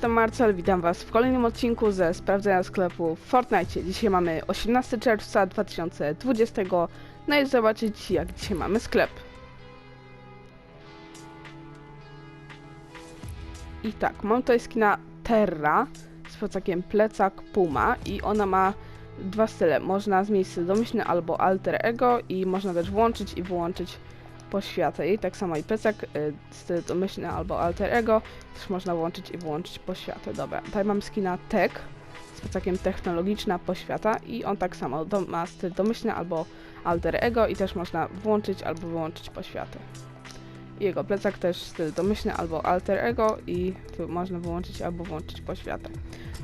jestem Marcel, witam was w kolejnym odcinku ze sprawdzenia sklepu w Fortnite. Dzisiaj mamy 18 czerwca 2020, no i zobaczyć jak dzisiaj mamy sklep. I tak, mam tutaj skina Terra z plecakiem plecak Puma i ona ma dwa style. Można zmienić styl domyślny albo alter ego i można też włączyć i wyłączyć poświatę jej, tak samo i plecak, y, styl domyślny albo alter ego, też można włączyć i wyłączyć poświatę. Dobra, tutaj mam skina Tech z plecakiem technologiczna poświata i on tak samo do, ma styl domyślny albo alter ego i też można włączyć albo wyłączyć poświatę. Jego plecak też styl domyślny albo alter ego i tu można wyłączyć albo włączyć poświatę.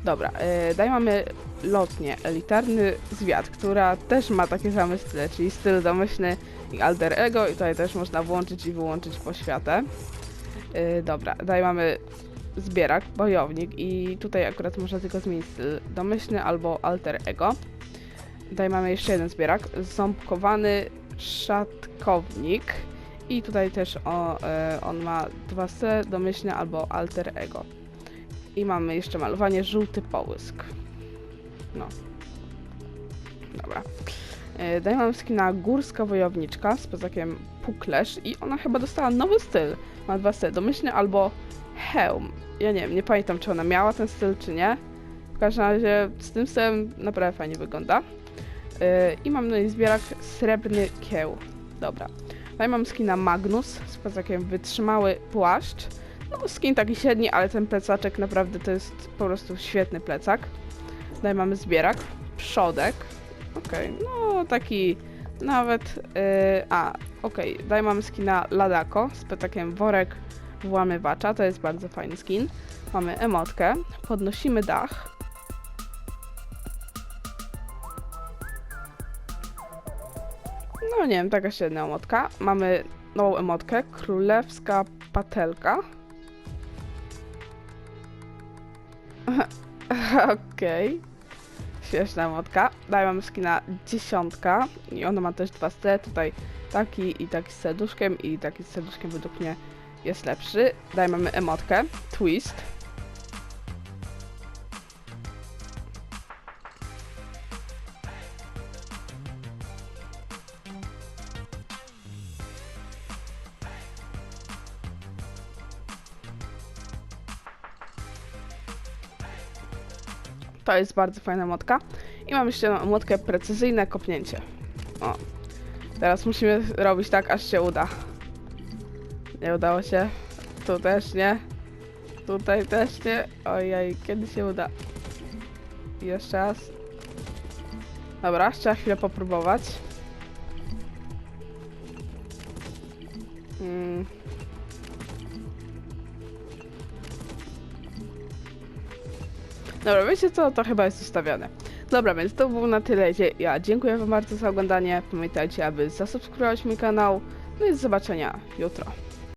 Dobra, yy, dalej mamy lotnię, elitarny zwiat, która też ma takie same style, czyli styl domyślny i alter ego i tutaj też można włączyć i wyłączyć poświatę. Yy, dobra, dalej mamy zbierak, bojownik i tutaj akurat można tylko zmienić styl domyślny albo alter ego. Tutaj mamy jeszcze jeden zbierak, ząbkowany szatkownik i tutaj też o, e, on ma dwa style, domyślny albo alter ego. I mamy jeszcze malowanie żółty połysk. No. Dobra. E, Dalej mam skina Górska Wojowniczka z plecakiem Puklesz i ona chyba dostała nowy styl. Ma dwa style, domyślny albo hełm. Ja nie wiem, nie pamiętam czy ona miała ten styl czy nie. W każdym razie z tym stylem naprawdę fajnie wygląda. E, I mam na niej zbierak Srebrny Kieł. Dobra. Tutaj mam skina Magnus z plecakiem Wytrzymały Płaszcz. No skin taki średni, ale ten plecaczek naprawdę to jest po prostu świetny plecak. Tutaj mamy zbierak, przodek, Okej, no taki nawet. Yy, a, okej, daj mamy skina Ladako z petakiem worek włamywacza, to jest bardzo fajny skin. Mamy emotkę, podnosimy dach. No nie wiem, taka średnia emotka. Mamy nową emotkę, królewska patelka. Okej. Śmieszna emotka. Dalej mam skina dziesiątka i ona ma też dwa style, tutaj taki i taki z serduszkiem i taki z serduszkiem według mnie jest lepszy. Dalej mamy emotkę, twist. To jest bardzo fajna emotka. I mam jeszcze emotkę precyzyjne kopnięcie. O. Teraz musimy robić tak, aż się uda. Nie udało się. Tu też nie. Tutaj też nie. Ojej, kiedy się uda? Jeszcze raz. Dobra, trzeba chwilę popróbować. Mm. Dobra, wiecie co? To chyba jest ustawione. Dobra, więc to było na tyle. Ja dziękuję wam bardzo za oglądanie. Pamiętajcie, aby zasubskrybować mój kanał. No i do zobaczenia jutro.